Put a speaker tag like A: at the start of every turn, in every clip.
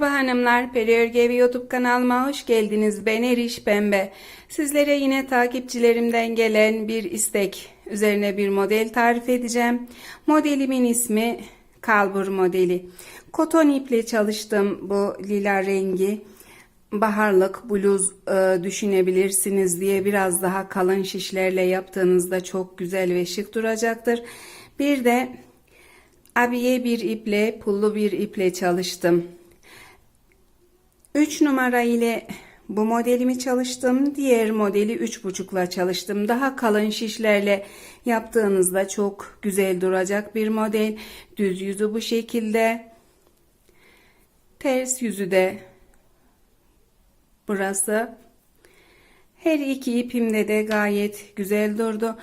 A: Merhaba hanımlar, Peri YouTube kanalıma hoş geldiniz. Ben Eriş Pembe. Sizlere yine takipçilerimden gelen bir istek üzerine bir model tarif edeceğim. Modelimin ismi kalbur modeli. Koton iple çalıştım bu lila rengi. Baharlık bluz e, düşünebilirsiniz diye biraz daha kalın şişlerle yaptığınızda çok güzel ve şık duracaktır. Bir de abiye bir iple, pullu bir iple çalıştım. 3 numara ile bu modelimi çalıştım. Diğer modeli 3,5'la çalıştım. Daha kalın şişlerle yaptığınızda çok güzel duracak bir model. Düz yüzü bu şekilde. Ters yüzü de burası. Her iki ipimde de gayet güzel durdu.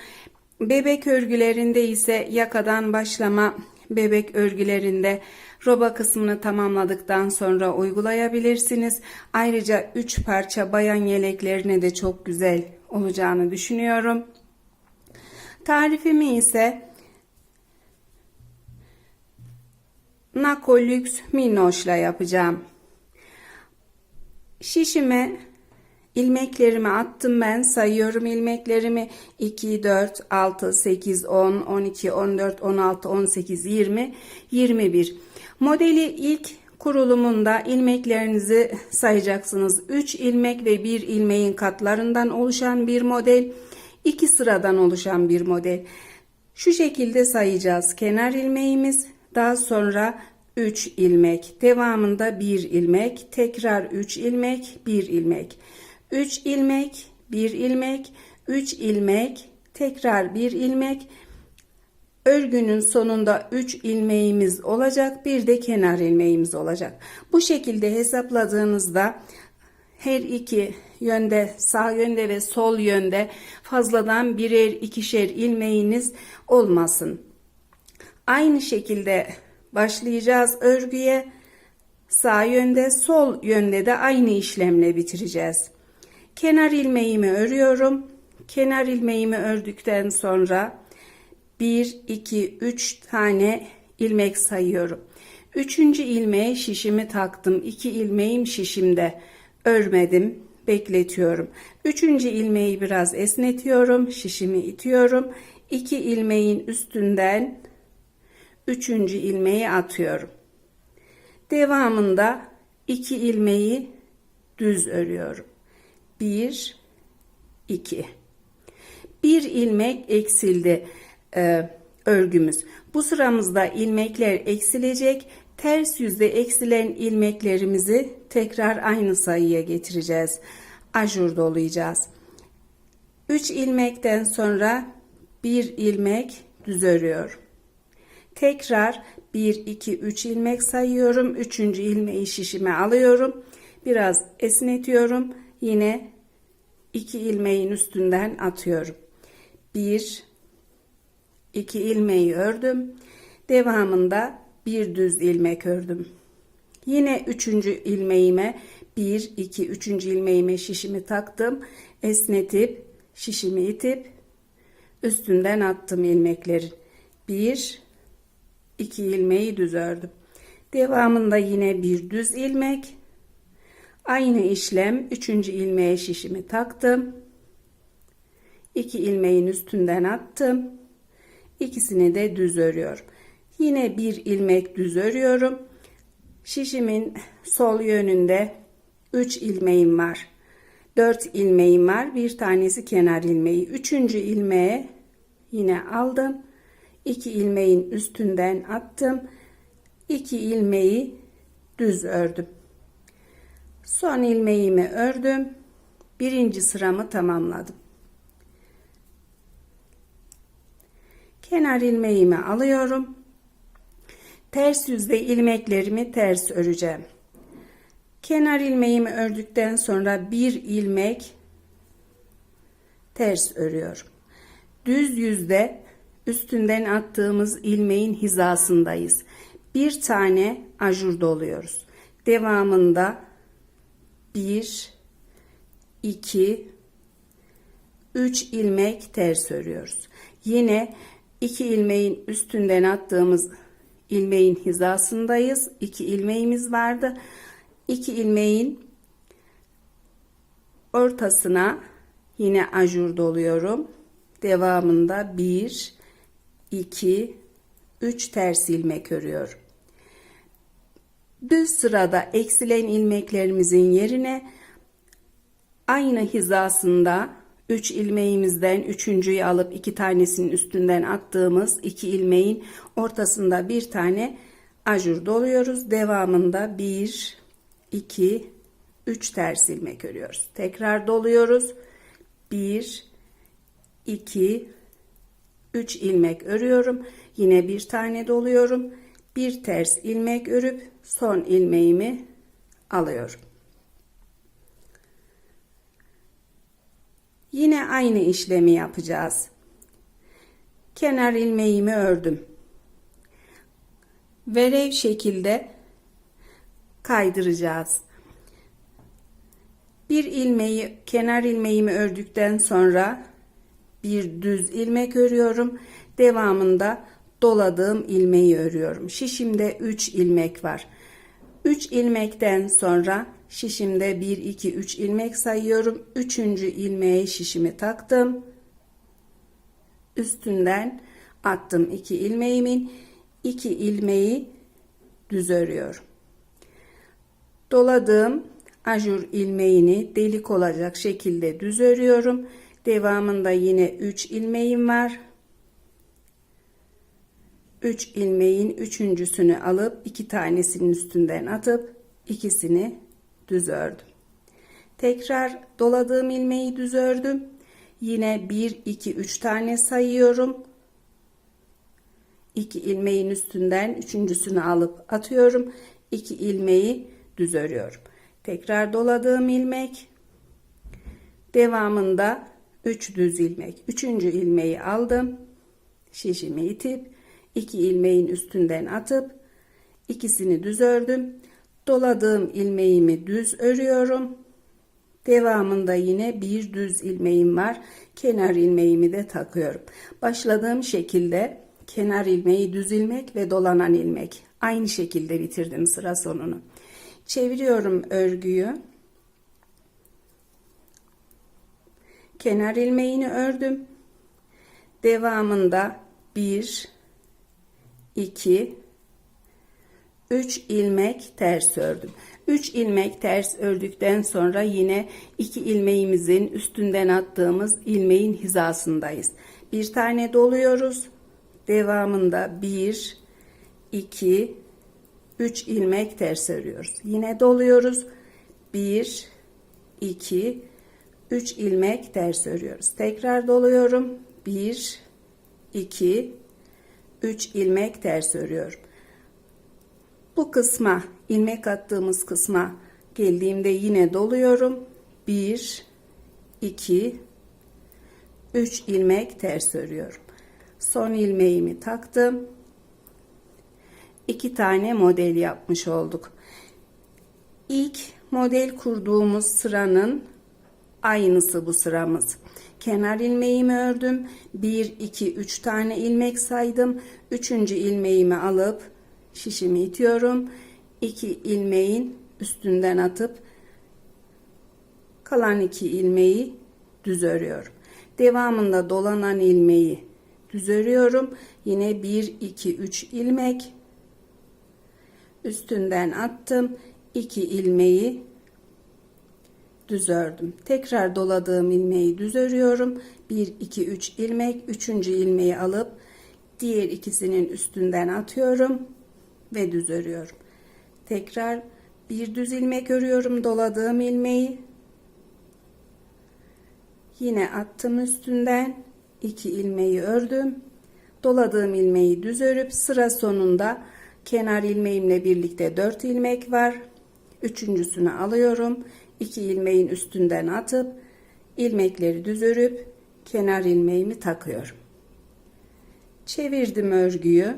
A: Bebek örgülerinde ise yakadan başlama bebek örgülerinde roba kısmını tamamladıktan sonra uygulayabilirsiniz. Ayrıca 3 parça bayan yeleklerine de çok güzel olacağını düşünüyorum. Tarifimi ise Nako Lux Minnoş'la yapacağım. Şişime ilmeklerimi attım ben sayıyorum ilmeklerimi. 2 4 6 8 10 12 14 16 18 20 21 modeli ilk kurulumunda ilmeklerinizi sayacaksınız. 3 ilmek ve 1 ilmeğin katlarından oluşan bir model 2 sıradan oluşan bir model. Şu şekilde sayacağız. Kenar ilmeğimiz daha sonra 3 ilmek devamında 1 ilmek tekrar 3 ilmek 1 ilmek 3 ilmek, 1 ilmek, 3 ilmek, tekrar 1 ilmek. Örgünün sonunda 3 ilmeğimiz olacak, bir de kenar ilmeğimiz olacak. Bu şekilde hesapladığınızda her iki yönde, sağ yönde ve sol yönde fazladan birer ikişer ilmeğiniz olmasın. Aynı şekilde başlayacağız örgüye. Sağ yönde, sol yönde de aynı işlemle bitireceğiz. Kenar ilmeğimi örüyorum. Kenar ilmeğimi ördükten sonra 1 2 3 tane ilmek sayıyorum. Üçüncü ilmeğe şişimi taktım. 2 ilmeğim şişimde. Örmedim. Bekletiyorum. Üçüncü ilmeği biraz esnetiyorum. Şişimi itiyorum. 2 ilmeğin üstünden üçüncü ilmeği atıyorum. Devamında 2 ilmeği düz örüyorum. 1 2 bir ilmek eksildi e, örgümüz. Bu sıramızda ilmekler eksilecek. Ters yüzde eksilen ilmeklerimizi tekrar aynı sayıya getireceğiz. Ajur dolayacağız. 3 ilmekten sonra bir ilmek düz örüyorum. Tekrar 1 2 3 ilmek sayıyorum. 3. ilmeği şişime alıyorum. Biraz esnetiyorum yine iki ilmeğin üstünden atıyorum. Bir, iki ilmeği ördüm. Devamında bir düz ilmek ördüm. Yine üçüncü ilmeğime bir, iki, üçüncü ilmeğime şişimi taktım. Esnetip şişimi itip üstünden attım ilmekleri. Bir, iki ilmeği düz ördüm. Devamında yine bir düz ilmek Aynı işlem 3. ilmeğe şişimi taktım. 2 ilmeğin üstünden attım. İkisini de düz örüyorum. Yine bir ilmek düz örüyorum. Şişimin sol yönünde 3 ilmeğim var. 4 ilmeğim var. Bir tanesi kenar ilmeği. Üçüncü ilmeğe yine aldım. 2 ilmeğin üstünden attım. 2 ilmeği düz ördüm. Son ilmeğimi ördüm. Birinci sıramı tamamladım. Kenar ilmeğimi alıyorum. Ters yüzde ilmeklerimi ters öreceğim. Kenar ilmeğimi ördükten sonra bir ilmek ters örüyorum. Düz yüzde üstünden attığımız ilmeğin hizasındayız. Bir tane ajur doluyoruz. Devamında 1 2 3 ilmek ters örüyoruz. Yine 2 ilmeğin üstünden attığımız ilmeğin hizasındayız. 2 ilmeğimiz vardı. 2 ilmeğin ortasına yine ajur doluyorum. Devamında 1 2 3 ters ilmek örüyorum. Düz sırada eksilen ilmeklerimizin yerine aynı hizasında 3 ilmeğimizden üçüncüyü alıp iki tanesinin üstünden attığımız iki ilmeğin ortasında bir tane ajur doluyoruz. Devamında 1 2 3 ters ilmek örüyoruz. Tekrar doluyoruz. 1 2 3 ilmek örüyorum. Yine bir tane doluyorum. Bir ters ilmek örüp son ilmeğimi alıyorum. Yine aynı işlemi yapacağız. Kenar ilmeğimi ördüm. Verev şekilde kaydıracağız. Bir ilmeği kenar ilmeğimi ördükten sonra bir düz ilmek örüyorum. Devamında doladığım ilmeği örüyorum. Şişimde 3 ilmek var. 3 ilmekten sonra şişimde 1 2 3 ilmek sayıyorum. 3. ilmeğe şişimi taktım. Üstünden attım 2 ilmeğimin 2 ilmeği düz örüyorum. Doladığım ajur ilmeğini delik olacak şekilde düz örüyorum. Devamında yine 3 ilmeğim var. 3 ilmeğin üçüncüsünü alıp iki tanesinin üstünden atıp ikisini düz ördüm. Tekrar doladığım ilmeği düz ördüm. Yine 1 2 3 tane sayıyorum. 2 ilmeğin üstünden üçüncüsünü alıp atıyorum. 2 ilmeği düz örüyorum. Tekrar doladığım ilmek devamında 3 düz ilmek. Üçüncü ilmeği aldım. Şişimi itip 2 ilmeğin üstünden atıp ikisini düz ördüm. Doladığım ilmeğimi düz örüyorum. Devamında yine bir düz ilmeğim var. Kenar ilmeğimi de takıyorum. Başladığım şekilde kenar ilmeği düz ilmek ve dolanan ilmek. Aynı şekilde bitirdim sıra sonunu. Çeviriyorum örgüyü. Kenar ilmeğini ördüm. Devamında 1 2 3 ilmek ters ördüm. 3 ilmek ters ördükten sonra yine 2 ilmeğimizin üstünden attığımız ilmeğin hizasındayız. Bir tane doluyoruz. Devamında 1 2 3 ilmek ters örüyoruz. Yine doluyoruz. 1 2 3 ilmek ters örüyoruz. Tekrar doluyorum. 1 2 3 ilmek ters örüyorum. Bu kısma ilmek attığımız kısma geldiğimde yine doluyorum. 1 2 3 ilmek ters örüyorum. Son ilmeğimi taktım. 2 tane model yapmış olduk. İlk model kurduğumuz sıranın aynısı bu sıramız. Kenar ilmeğimi ördüm. 1 2 3 tane ilmek saydım. 3. ilmeğimi alıp şişimi itiyorum. 2 ilmeğin üstünden atıp kalan 2 ilmeği düz örüyorum. Devamında dolanan ilmeği düz örüyorum. Yine 1 2 3 ilmek üstünden attım. 2 ilmeği düz ördüm. Tekrar doladığım ilmeği düz örüyorum. 1 2 3 ilmek, 3. ilmeği alıp diğer ikisinin üstünden atıyorum ve düz örüyorum. Tekrar bir düz ilmek örüyorum doladığım ilmeği. Yine attım üstünden 2 ilmeği ördüm. Doladığım ilmeği düz örüp sıra sonunda kenar ilmeğimle birlikte 4 ilmek var. Üçüncüsünü alıyorum. 2 ilmeğin üstünden atıp ilmekleri düz örüp kenar ilmeğimi takıyorum. Çevirdim örgüyü.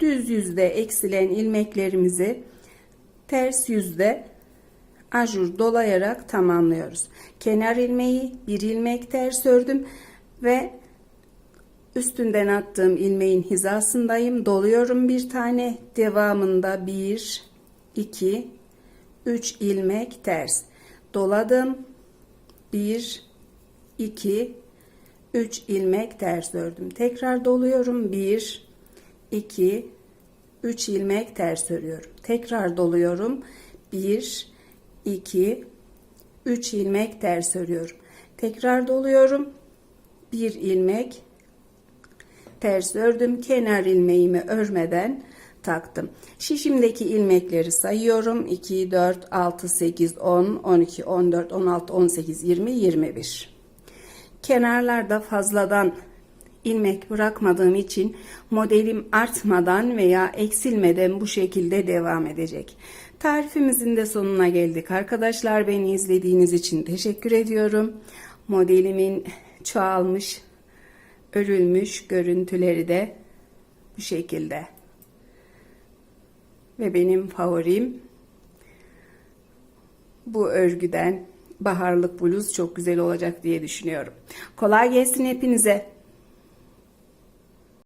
A: Düz yüzde eksilen ilmeklerimizi ters yüzde ajur dolayarak tamamlıyoruz. Kenar ilmeği bir ilmek ters ördüm ve üstünden attığım ilmeğin hizasındayım. Doluyorum bir tane. Devamında bir, 2 3 ilmek ters. Doladım. 1 2 3 ilmek ters ördüm. Tekrar doluyorum. 1 2 3 ilmek ters örüyorum. Tekrar doluyorum. 1 2 3 ilmek ters örüyorum. Tekrar doluyorum. 1 ilmek ters ördüm. Kenar ilmeğimi örmeden taktım şişimdeki ilmekleri sayıyorum 2 4 6 8 10 12 14 16 18 20 21 kenarlarda fazladan ilmek bırakmadığım için modelim artmadan veya eksilmeden bu şekilde devam edecek. Tarifimizin de sonuna geldik arkadaşlar. Beni izlediğiniz için teşekkür ediyorum. Modelimin çoğalmış, örülmüş görüntüleri de bu şekilde. Ve benim favorim bu örgüden baharlık bluz çok güzel olacak diye düşünüyorum. Kolay gelsin hepinize.